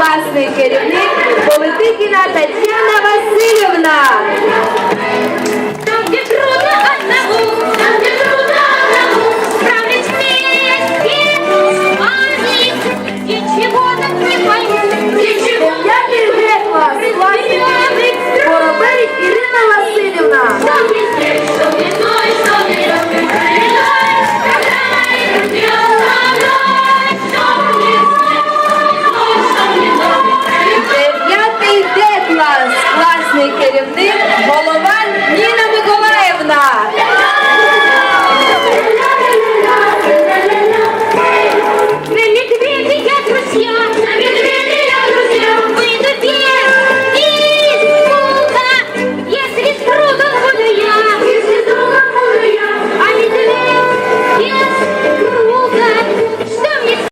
класний керівник Политикіна Тетяна